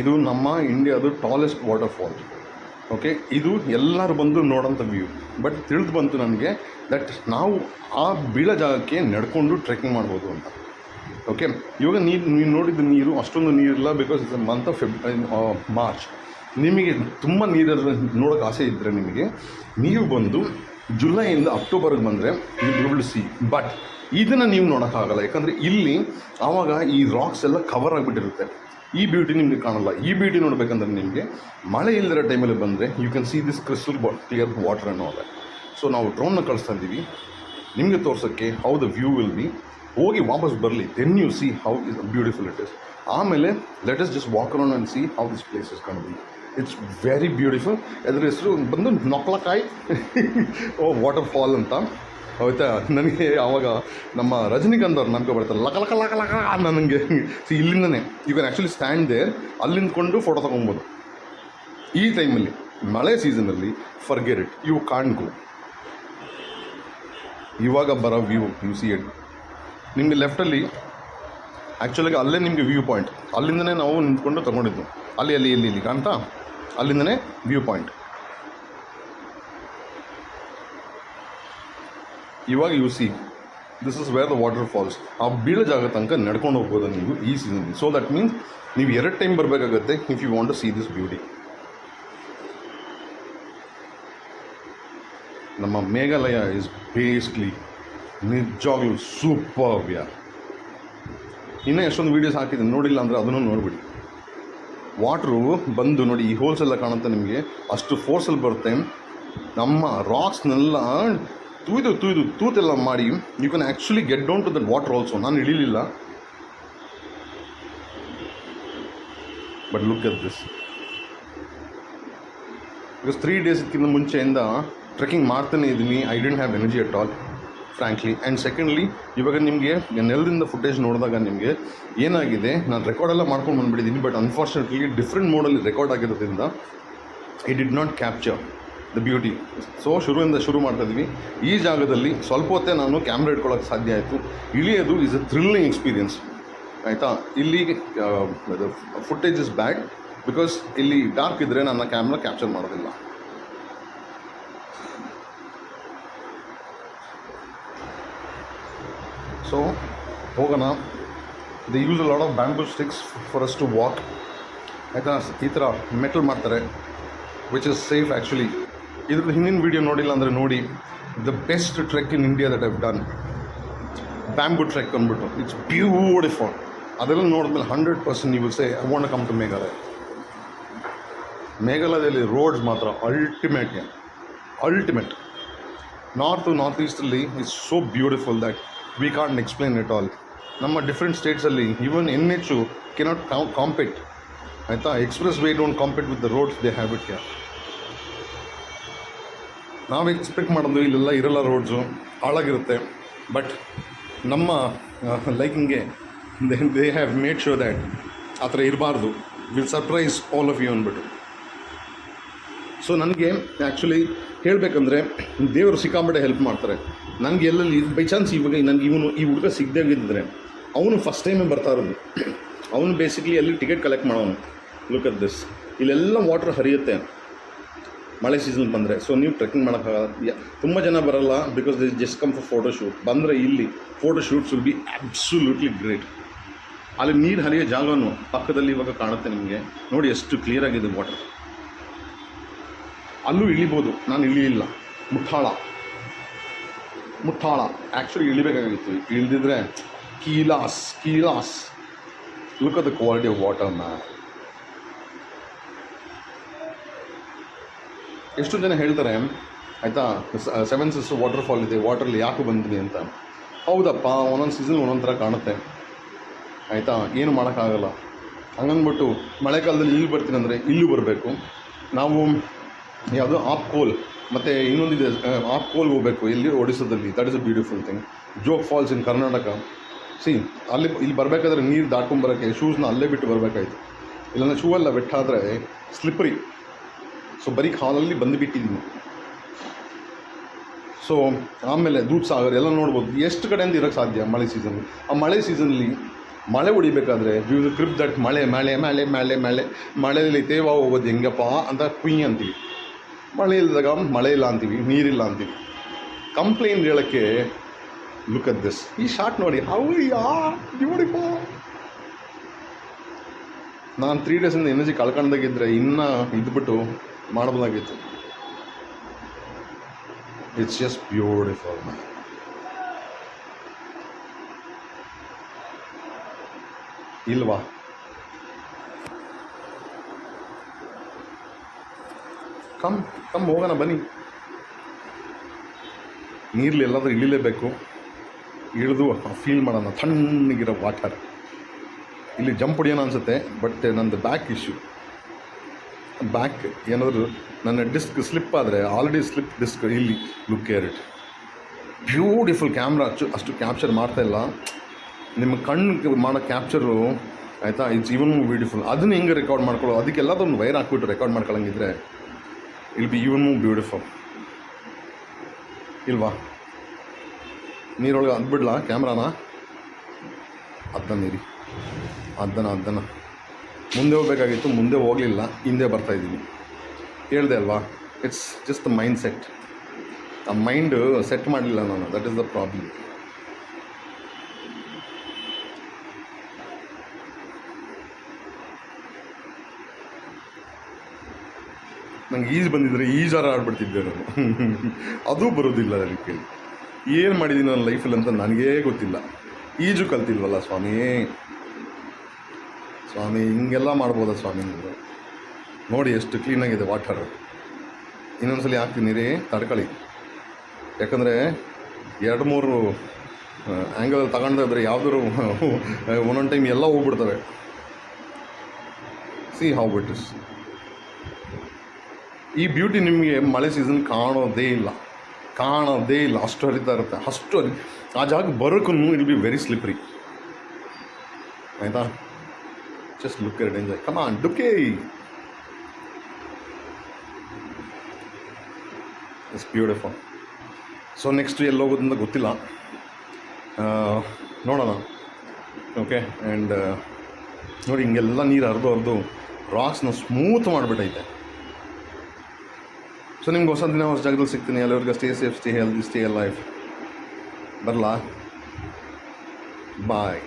ಇದು ನಮ್ಮ ಇಂಡಿಯಾದು ಟಾಲೆಸ್ಟ್ ವಾಟರ್ ಫಾಲ್ ಓಕೆ ಇದು ಎಲ್ಲರೂ ಬಂದು ನೋಡೋಂಥ ವ್ಯೂ ಬಟ್ ತಿಳಿದು ಬಂತು ನನಗೆ ದಟ್ ನಾವು ಆ ಬೀಳೋ ಜಾಗಕ್ಕೆ ನಡ್ಕೊಂಡು ಟ್ರೆಕ್ಕಿಂಗ್ ಮಾಡ್ಬೋದು ಅಂತ. ಓಕೆ ಇವಾಗ ನೀರು ನೀವು ನೋಡಿದ ನೀರು, ಅಷ್ಟೊಂದು ನೀರಿಲ್ಲ because it's month of Feb March ನಿಮಗೆ ತುಂಬ ನೀರಲ್ಲಿ ನೋಡೋಕೆ ಆಸೆ ಇದ್ದರೆ ನಿಮಗೆ, ನೀವು ಬಂದು ಜುಲೈಯಿಂದ ಅಕ್ಟೋಬರ್ಗೆ ಬಂದರೆ ಯು ವಿಲ್ ಸಿ ಬಟ್ ಇದನ್ನು ನೀವು ನೋಡೋಕ್ಕಾಗಲ್ಲ. ಯಾಕಂದರೆ ಇಲ್ಲಿ ಆವಾಗ ಈ ರಾಕ್ಸ್ ಎಲ್ಲ ಕವರ್ ಆಗಿಬಿಟ್ಟಿರುತ್ತೆ. ಈ ಬ್ಯೂಟಿ ನಿಮಗೆ ಕಾಣಲ್ಲ. ಈ ಬ್ಯೂಟಿ ನೋಡಬೇಕಂದ್ರೆ ನಿಮಗೆ ಮಳೆ ಇಲ್ಲದಿರೋ ಟೈಮಲ್ಲಿ ಬಂದರೆ you can see this crystal clear water ಅನ್ನೋ ಸೊ ನಾವು ಡ್ರೋನ್ನ ಕಳಿಸ್ತಾ ಇದ್ದೀವಿ. ನಿಮಗೆ ತೋರ್ಸೋಕ್ಕೆ how the view will be ಹೋಗಿ ವಾಪಸ್ ಬರಲಿ. Then you see how is beautiful it is ಆಮೇಲೆ let us just walk around and see how this place is ಕಣ್ ಇಟ್ಸ್ ವೆರಿ ಬ್ಯೂಟಿಫುಲ್ ಅದ್ರ ಹೆಸರು ಬಂದು ನೊಕ್ಲಕಾಯಿ. ಓ ವಾಟರ್ ಫಾಲ್ ಅಂತ. ಆಯ್ತಾ ನನಗೆ ಆವಾಗ ನಮ್ಮ ರಜನಿಕಾಂತ್ ಅವ್ರು ನಂಬಿಕೆ ಬರ್ತಾರೆ. ಲಕ ಲಕ ಲಕ ಲಕ ನನಗೆ ಸಿ ಇಲ್ಲಿಂದನೇ. You can actually stand there ಅಲ್ಲಿ ನಿಂತ್ಕೊಂಡು ಫೋಟೋ ತೊಗೊಬೋದು. ಈ ಟೈಮಲ್ಲಿ ಮಳೆ ಸೀಸನಲ್ಲಿ ಫರ್ಗೆರ್ ಇಟ್ ಯು ಕಾಣ್ ಗೋ ಇವಾಗ ಬರೋ ವ್ಯೂ ಯು ಸಿ ಎಡ್ ನಿಮಗೆ ಲೆಫ್ಟಲ್ಲಿ ಆ್ಯಕ್ಚುಲಾಗಿ ಅಲ್ಲೇ ನಿಮಗೆ ವ್ಯೂ ಪಾಯಿಂಟ್ ಅಲ್ಲಿಂದನೇ ನಾವು ನಿಂತ್ಕೊಂಡು ತೊಗೊಂಡಿದ್ದು. ಅಲ್ಲಿ ಅಲ್ಲಿ, ಇಲ್ಲಿ ಇಲ್ಲಿ ಕಾಣ್ತಾ? ಅಲ್ಲಿಂದನೇ ವ್ಯೂ ಪಾಯಿಂಟ್ ಇವಾಗ you see this is where the water falls ಆ ಬೀಳೋ ಜಾಗ ತನಕ ನಡ್ಕೊಂಡು ಹೋಗ್ಬೋದು ನೀವು ಈ ಸೀಸನ್ ಸೊ ದಟ್ ಮೀನ್ಸ್ ನೀವು ಎರಡು time ಬರಬೇಕಾಗತ್ತೆ if you want to see this beauty ನಮ್ಮ ಮೇಘಾಲಯ ಇಸ್ ಬೇಸ್ಲಿ ನಿಜವಾಗ್ಲೂ ಸೂಪರ್ ಯಾರ್ ಇನ್ನೂ ಎಷ್ಟೊಂದು ವೀಡಿಯೋಸ್ ಹಾಕಿದ್ದೀನಿ, ನೋಡಿಲ್ಲ ಅಂದರೆ ಅದನ್ನು ನೋಡಿಬಿಡಿ. ವಾಟ್ರು ಬಂದು ನೋಡಿ, ಈ ಹೋಲ್ಸ್ ಎಲ್ಲ ಕಾಣುತ್ತೆ ನಿಮಗೆ. ಅಷ್ಟು ಫೋರ್ಸಲ್ಲಿ ಬರುತ್ತೆ. ನಮ್ಮ ರಾಕ್ಸ್ನೆಲ್ಲ ತೂಯ್ದು ತೂಯ್ದು ತೂತೆಲ್ಲ ಮಾಡಿ you can actually get down to that water also ನಾನು ಇಳಿಲಿಲ್ಲ. But look at this because three ಡೇಸ್ಗಿಂತ ಮುಂಚೆಯಿಂದ ಟ್ರೆಕ್ಕಿಂಗ್ ಮಾಡ್ತಾನೆ ಇದ್ದೀನಿ. I don't have energy at all frankly and secondly ಇವಾಗ ನಿಮಗೆ ನೆಲದಿಂದ ಫುಟೇಜ್ ನೋಡಿದಾಗ ನಿಮಗೆ ಏನಾಗಿದೆ? ನಾನು ರೆಕಾರ್ಡೆಲ್ಲ ಮಾಡ್ಕೊಂಡು ಬಂದುಬಿಟ್ಟಿದ್ದೀನಿ ಬಟ್ ಅನ್ಫಾರ್ಚುನೇಟ್ಲಿ ಡಿಫ್ರೆಂಟ್ ಮೋಡಲ್ಲಿ ರೆಕಾರ್ಡ್ ಆಗಿರೋದ್ರಿಂದ I did not capture the beauty so ಶುರುವಿಂದ ಶುರು ಮಾಡ್ತಾ ಇದ್ವಿ. ಈ ಜಾಗದಲ್ಲಿ ಸ್ವಲ್ಪ ಹೊತ್ತೇ ನಾನು ಕ್ಯಾಮ್ರಾ ಇಟ್ಕೊಳ್ಳೋಕೆ ಸಾಧ್ಯ ಆಯಿತು. ಇಳಿಯೋದು ಇಸ್ ಅ ಥ್ರಿಲ್ಲಿಂಗ್ ಎಕ್ಸ್ಪೀರಿಯನ್ಸ್ ಆಯಿತಾ? ಇಲ್ಲಿ ಫುಟೇಜ್ ಇಸ್ ಬ್ಯಾಡ್ ಬಿಕಾಸ್ ಇಲ್ಲಿ ಡಾರ್ಕ್ ಇದ್ದರೆ ನನ್ನ ಕ್ಯಾಮ್ರಾ ಕ್ಯಾಪ್ಚರ್ ಮಾಡೋದಿಲ್ಲ. ಸೊ ಹೋಗೋಣ. They use a lot of bamboo sticks for us to walk ಆಯಿತಾ? ಈ ಥರ ಮೆಟಲ್ ಮಾಡ್ತಾರೆ ವಿಚ್ ಇಸ್ ಸೇಫ್ ಆ್ಯಕ್ಚುಲಿ ಇದ್ರ ಹಿಂದಿನ ವೀಡಿಯೋ ನೋಡಿಲ್ಲ ಅಂದರೆ ನೋಡಿ the best trek in India that have done bamboo trek ಅಂದ್ಬಿಟ್ಟು ಇಟ್ಸ್ ಬ್ಯೂಟಿಫುಲ್ ಅದೆಲ್ಲ ನೋಡಿದ್ಮೇಲೆ ಹಂಡ್ರೆಡ್ ಪರ್ಸೆಂಟ್ ನೀವು say I want come to Meghalaya ಮೇಘಾಲಯದಲ್ಲಿ roads ಮಾತ್ರ ultimate ultimate north north ಈಸ್ಟಲ್ಲಿ it's so beautiful that we can't explain it all ನಮ್ಮ different ಸ್ಟೇಟ್ಸಲ್ಲಿ even ಎನ್ ಹೆಚ್ಚು cannot compete ಆಯಿತಾ? Express way don't compete with the roads they have it ನಾವು expect ಮಾಡೋದು ಇಲ್ಲೆಲ್ಲ ಇರಲ್ಲ ರೋಡ್ಸು ಹಾಳಾಗಿರುತ್ತೆ. ಬಟ್ ನಮ್ಮ ಲೈಕಿಂಗ್ಗೆ they they have made show that ಆ ಥರ ಇರಬಾರ್ದು. Will surprise all of you ಅಂದ್ಬಿಟ್ಟು. ಸೊ ನನಗೆ ಆ್ಯಕ್ಚುಲಿ ಹೇಳಬೇಕಂದ್ರೆ, ದೇವರು ಸಿಕ್ಕಾಂಬಡೆ ಹೆಲ್ಪ್ ಮಾಡ್ತಾರೆ. ನನಗೆ ಎಲ್ಲೆಲ್ಲಿ ಬೈ ಚಾನ್ಸ್ ಇವಾಗ ನನಗೆ ಇವನು, ಈ ಹುಡುಗ ಸಿಗದೆ ಹೋಗಿದ್ದರೆ ಅವನು ಫಸ್ಟ್ ಟೈಮೇ ಬರ್ತಾ ಇರೋದು. ಅವನು ಬೇಸಿಕ್ಲಿ ಅಲ್ಲಿ ಟಿಕೆಟ್ ಕಲೆಕ್ಟ್ ಮಾಡೋನು. ಲುಕ್ ಅಟ್ ದಿಸ್ ಇಲ್ಲೆಲ್ಲ ವಾಟರ್ ಹರಿಯುತ್ತೆ. ಮಳೆ ಸೀಸನ್ ಬಂದರೆ. ಸೊ ನೀವು ಟ್ರೆಕ್ಕಿಂಗ್ ಮಾಡೋಕ್ಕಾಗಲ್ಲ ತುಂಬ ಜನ ಬರಲ್ಲ because this just come for photo shoot ಬಂದರೆ ಇಲ್ಲಿ photo shoots will be absolutely great ಅಲ್ಲಿ ನೀರು ಹರಿಯೋ ಜಾಗವೂ ಪಕ್ಕದಲ್ಲಿ ಇವಾಗ ಕಾಣುತ್ತೆ ನಿಮಗೆ. ನೋಡಿ ಎಷ್ಟು ಕ್ಲಿಯರ್ ಆಗಿದೆ ವಾಟರ್ ಅಲ್ಲೂ ಇಳಿಬೋದು. ನಾನು ಇಳಿಯಿಲ್ಲ ಮುಟ್ಟಾಳ ಮುಟ್ಟಾಳ ಆ್ಯಕ್ಚುಲಿ ಇಳಿಬೇಕಾಗಿತ್ತು. ಇಳಿದಿದ್ರೆ ಕೀಲಾಸ್ ಕೀಲಾಸ್. Look at the quality of water man ಎಷ್ಟು ಜನ ಹೇಳ್ತಾರೆ, ಆಯಿತಾ ಸೆವೆನ್ ಸಿಸ್ ವಾಟರ್ಫಾಲ್ ಇದೆ ವಾಟ್ರಲ್ಲಿ ಯಾಕೆ ಬಂದಿದೆ ಅಂತ. ಹೌದಪ್ಪ, ಒಂದೊಂದು ಸೀಸನ್ ಒಂದೊಂದು ಥರ ಕಾಣುತ್ತೆ. ಆಯಿತಾ, ಏನು ಮಾಡೋಕ್ಕಾಗಲ್ಲ. ಹಂಗಂದ್ಬಿಟ್ಟು, ಮಳೆಗಾಲದಲ್ಲಿ ಇಲ್ಲಿ ಬರ್ತೀನಿ ಅಂದರೆ ಇಲ್ಲೂ ಬರಬೇಕು. ನಾವು ಯಾವುದೋ ಆಪ್ ಕೋಲ್ ಮತ್ತು ಇನ್ನೊಂದಿದೆ ಆಪ್ ಕೋಲ್ ಹೋಗಬೇಕು, ಎಲ್ಲಿ? ಒಡಿಸೋದಲ್ಲಿ that is a beautiful thing Jog falls in Karnataka. See ಅಲ್ಲಿ, ಇಲ್ಲಿ ಬರಬೇಕಾದ್ರೆ ನೀರು ದಾಟ್ಕೊಂಬರೋಕ್ಕೆ ಶೂಸ್ನ ಅಲ್ಲೇ ಬಿಟ್ಟು ಬರಬೇಕಾಯ್ತು. ಇಲ್ಲಾಂದ್ರೆ ಶೂ ಎಲ್ಲ ಬೆಟ್ಟಾದರೆ ಸ್ಲಿಪ್ಪರಿ ಸೊ ಬರೀ ಕಾಲಲ್ಲಿ ಬಂದುಬಿಟ್ಟಿದ್ದೀನಿ ಸೊ ಆಮೇಲೆ ದೂದ್ ಸಾಗರ್ ಎಲ್ಲ ನೋಡ್ಬೋದು. ಎಷ್ಟು ಕಡೆಯಿಂದ ಇರೋಕ್ಕೆ ಸಾಧ್ಯ ಮಳೆ ಸೀಸನ್ ಆ ಮಳೆ ಸೀಸನಲ್ಲಿ ಮಳೆ ಹೊಡಿಬೇಕಾದ್ರೆ ವಿವಿಧ ಕ್ರಿಪ್ ದಟ್ ಮಳೆ ಮಳೆ ಮಳೆ ಮಳೆ ಮಳೆ? ಮಳೆಯಲ್ಲಿ ತೇವ ಹೋಗೋದು ಹೆಂಗಪ್ಪ ಅಂತ ಕುಯ್ ಅಂತೀವಿ. ಮಳೆ ಇಲ್ಲದಾಗ ಮಳೆ ಇಲ್ಲ ಅಂತೀವಿ, ನೀರಿಲ್ಲ ಅಂತೀವಿ. ಕಂಪ್ಲೇಂಟ್ ಹೇಳೋಕ್ಕೆ ಲುಕ್ ಅಟ್ ದಿಸ್ ಈ ಶಾರ್ಟ್ ನೋಡಿ ಯಾ ಬ್ಯೂಟಿಫುಲ್ ನಾನು ತ್ರೀ ಡೇಸಿಂದ ಎನರ್ಜಿ ಕಳ್ಕೊಂಡಾಗಿದ್ದರೆ ಇನ್ನೂ ಇದ್ಬಿಟ್ಟು ಮಾಡ್ಬೋದಾಗಿತ್ತು ಇಟ್ಸ್ ಜಸ್ಟ್ ಬ್ಯೂಟಿಫುಲ್ ಇಲ್ವಾ? ಕಮ್ ಕಮ್ ಹೋಗೋಣ, ಬನ್ನಿ. ನೀರಲ್ಲಿ ಎಲ್ಲಾದರೂ ಇಳಿಲೇಬೇಕು. ಇಳಿದು ಫೀಲ್ ಮಾಡೋಣ. ತಣ್ಣಗಿರೋ ವಾಟರ್ ಇಲ್ಲಿ ಜಂಪ್ ಹೊಡಿಯೋಣ ಅನಿಸುತ್ತೆ ಬಟ್ ನಂದು ಬ್ಯಾಕ್ ಇಶ್ಯೂ ಬ್ಯಾಕ್ ಏನಾದರೂ ನನ್ನ ಡಿಸ್ಕ್ ಸ್ಲಿಪ್ ಆದರೆ ಆಲ್ರೆಡಿ ಸ್ಲಿಪ್ ಡಿಸ್ಕ್ ಇಲ್ಲಿ look care it beautiful camera ಅಷ್ಟು ಅಷ್ಟು ಕ್ಯಾಪ್ಚರ್ ಮಾಡ್ತಾ ಇಲ್ಲ. ನಿಮ್ಮ ಕಣ್ಣು ಮಾಡೋ ಕ್ಯಾಪ್ಚರು ಆಯಿತಾ? ಇಟ್ಸ್ ಈವನ್ ಬ್ಯೂಟಿಫುಲ್ ಅದನ್ನು ಹೆಂಗೆ ರೆಕಾರ್ಡ್ ಮಾಡ್ಕೊಳ್ಳೋ? ಅದಕ್ಕೆಲ್ಲದೊಂದು ವೈರ್ ಹಾಕ್ಬಿಟ್ಟು ರೆಕಾರ್ಡ್ ಮಾಡ್ಕೊಳ್ಳಂಗಿದ್ರೆ ಇಲ್ ಬಿ ಈವನ್ ಬ್ಯೂಟಿಫುಲ್ ಇಲ್ವಾ? ನೀರೊಳಗೆ ಅದ್ಬಿಡ್ಲಾ ಕ್ಯಾಮ್ರಾನ ಅದನ್ನ ನೀರಿ ಅದನ್ನ ಅದನ್ನ ಮುಂದೆ ಹೋಗಬೇಕಾಗಿತ್ತು ಮುಂದೆ ಹೋಗಲಿಲ್ಲ, ಹಿಂದೆ ಬರ್ತಾಯಿದ್ದೀನಿ ಹೇಳಿದೆ ಅಲ್ವಾ? It's just the mind set ಆ ಮೈಂಡ್ ಸೆಟ್ ಮಾಡಲಿಲ್ಲ ನಾನು ದಟ್ ಈಸ್ ದ ಪ್ರಾಬ್ಲಮ್ ನಂಗೆ ಈಜು ಬಂದಿದ್ದರೆ ಈಜಾರು ಆಡ್ಬಿಡ್ತಿದ್ದೆ ನಾನು. ಅದು ಬರೋದಿಲ್ಲ ಅದಕ್ಕೆ ಏನು ಮಾಡಿದ್ದೀನಿ ನನ್ನ ಲೈಫಲ್ಲಿ ಅಂತ ನನಗೇ ಗೊತ್ತಿಲ್ಲ. ಈಜು ಕಲ್ತಿಲ್ವಲ್ಲ ಸ್ವಾಮಿ? ಸ್ವಾಮಿ, ಹಿಂಗೆಲ್ಲ ಮಾಡ್ಬೋದಾ ಸ್ವಾಮಿ ನೀವು? ನೋಡಿ ಎಷ್ಟು ಕ್ಲೀನಾಗಿದೆ ವಾಟರ್ ಇನ್ನೊಂದ್ಸಲಿ ಹಾಕ್ತೀನಿ ರೀ ತಡ್ಕೊಳ್ಳಿ. ಯಾಕಂದರೆ ಎರಡು ಮೂರು ಆ್ಯಂಗಲ್ ತಗೊಂಡಿದ್ರೆ ಯಾವ್ದಾದ್ರು ಒಂದೊಂದು ಟೈಮ್ ಎಲ್ಲ ಹೋಗ್ಬಿಡ್ತವೆ. ಸಿ ಹೌ ಬಿಟ್ ಇಸ್ ಈ ಬ್ಯೂಟಿ ನಿಮಗೆ ಮಳೆ ಸೀಸನ್ ಕಾಣೋದೇ ಇಲ್ಲ. ಕಾಣೋದೇ ಇಲ್ಲ. ಅಷ್ಟು ಹರಿತಾ ಇರುತ್ತೆ. ಅಷ್ಟು ಹರಿ ಆ ಜಾಗ ಬರೋಕ್ಕೂ ಇಲ್ ಬಿ ವೆರಿ ಸ್ಲಿಪ್ರಿ ಆಯಿತಾ? Just look say, come on, ಡುಕೇ ಇಟ್ಸ್ ಬ್ಯೂಟಿಫುಲ್ ಸೊ ನೆಕ್ಸ್ಟ್ ಎಲ್ಲಿ ಹೋಗೋದು ಅಂತ ಗೊತ್ತಿಲ್ಲ ನೋಡೋಣ. ಓಕೆ ಆ್ಯಂಡ್ ನೋಡಿ ಹಿಂಗೆಲ್ಲ ನೀರು ಹರಿದು ಹರಿದು ರಾಕ್ಸ್ನ ಸ್ಮೂತ್ ಮಾಡಿಬಿಟ್ಟೈತೆ. ಸೊ ನಿಮ್ಗೆ ಹೊಸ ದಿನ ಹೊಸ ಜಾಗದಲ್ಲಿ ಸಿಗ್ತೀನಿ. ಅಲ್ಲಿವರೆಗೆ stay safe stay healthy stay life ಬರಲಾ? ಬಾಯ್